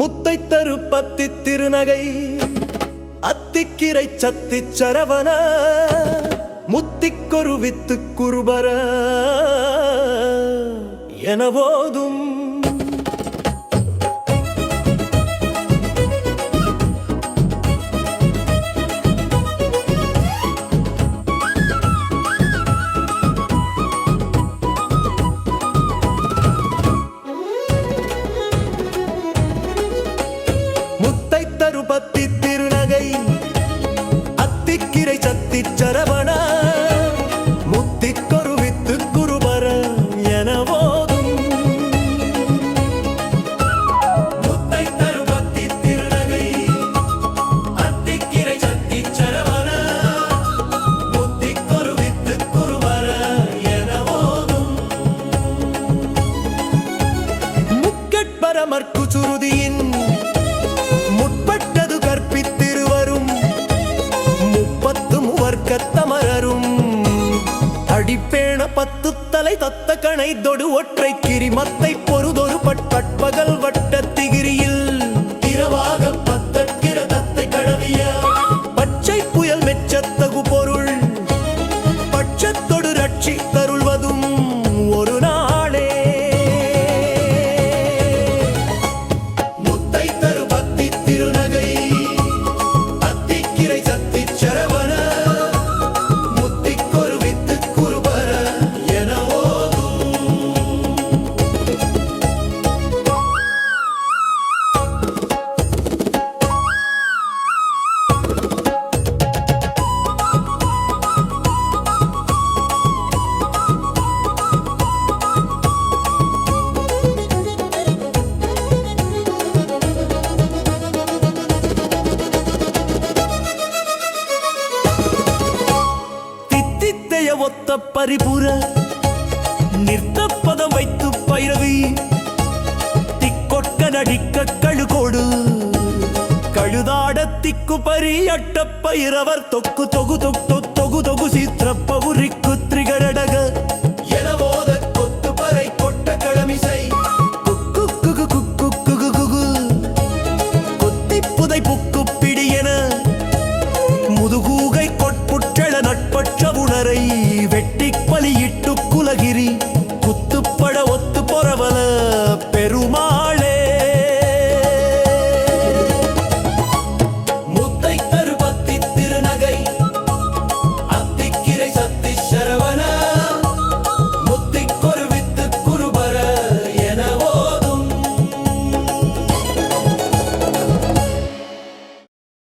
முத்தை தரு பத்தி திருநகை அத்திக்கிரை சத்தி சரவண முத்திக்கொரு வித்து குருபர எனவோதும் முத்திக்கிரை சத்தி சரவண முத்திக்கொரு வித்து குருபர எனவோதும் முத்தை தரு தருபத்தி திருநகை அத்திக்கிரை சத்தி சரவண முத்திக்கொரு வித்து குருபர எனவோதும் முக்கட்பரமர்க்கு சுருதியின் அடிப்பேண பத்து தலை தத்த கணை தொடு ஒற்றை கிரிமத்தை பொறுதொரு பட்பகல் வட்டத்திகி தித்தித்தைய ஒத்த பரிபுற நிறுத்த பதம் வைத்து பைரவி திக்கொட்க நடிக்க கழுகோடு கழுதாட திக்கு பரி அட்ட பைரவர் தொக்கு தொகு தொக்கு தொகு தொகு சீத்திர பகுரிக்கு திரிகள்